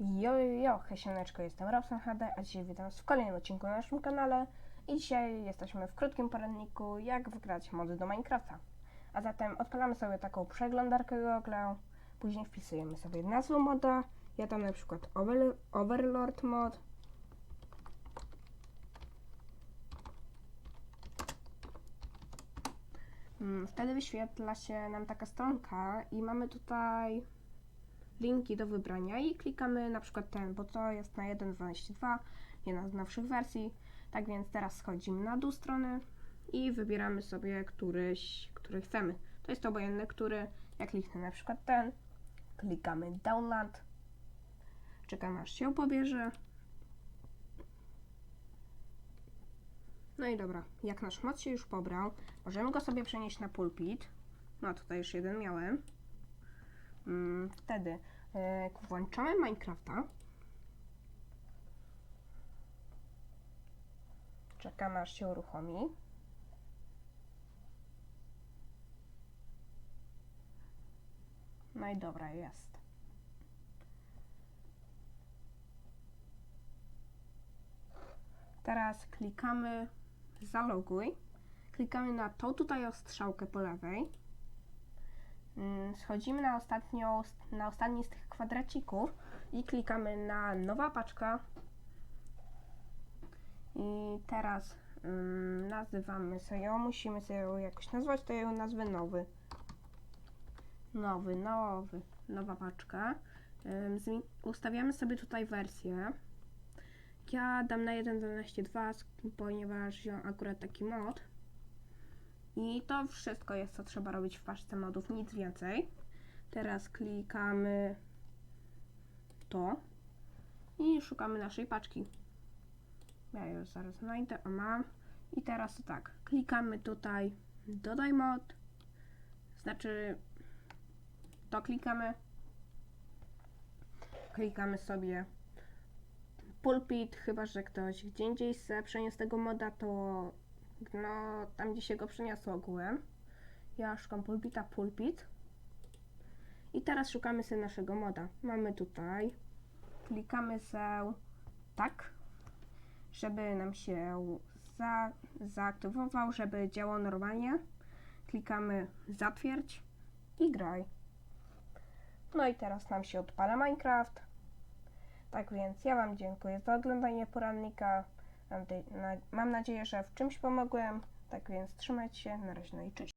Jo, jo, hesianeczko, jestem Robson HD, a dzisiaj witam Was w kolejnym odcinku na naszym kanale i dzisiaj jesteśmy w krótkim poradniku, jak wygrać mody do Minecrafta. A zatem odpalamy sobie taką przeglądarkę Google, później wpisujemy sobie nazwę moda, ja tam na przykład over, Overlord mod. Mm, Wtedy wyświetla się nam taka stronka i mamy tutaj linki do wybrania i klikamy na przykład ten, bo to jest na 1.12.2, jedna z nowszych wersji. Tak więc teraz schodzimy na dół strony i wybieramy sobie któryś, który chcemy. To jest obojętny, który. Ja kliknę na przykład ten, klikamy download, czekamy aż się pobierze. No i dobra, jak nasz mod się już pobrał, możemy go sobie przenieść na pulpit. No tutaj już jeden miałem. Mm, Wtedy e, włączamy Minecrafta. Czekamy aż się uruchomi. No i dobra, jest. Teraz klikamy zaloguj. Klikamy na tą tutaj ostrzałkę po lewej. Mm, Schodzimy na, na ostatni z tych kwadracików i klikamy na nowa paczka. I teraz ym, nazywamy sobie ją, musimy sobie ją jakoś nazwać, to ją nazwę nowy. Nowy, nowy, nowa paczka. Ustawiamy sobie tutaj wersję. Ja dam na 1.12.2, sk- ponieważ wziąłem akurat taki mod. I to wszystko jest, co trzeba robić w paczce modów, nic więcej. Teraz klikamy to i szukamy naszej paczki. Ja ją zaraz znajdę, a mam. I teraz tak, klikamy tutaj dodaj mod, znaczy to klikamy, klikamy sobie pulpit, chyba że ktoś gdzie indziej chce tego moda, to no tam gdzie się go przeniosło ogółem. Ja szukam pulpita pulpit. I teraz szukamy sobie naszego moda. Mamy tutaj, klikamy se tak, żeby nam się za, zaaktywował, żeby działał normalnie. Klikamy zatwierdź i graj. No i teraz nam się odpala Minecraft. Tak więc ja Wam dziękuję za oglądanie porannika. Mam, nadzieję, że w czymś pomogłem. Tak więc trzymajcie się. Na razie no i cześć.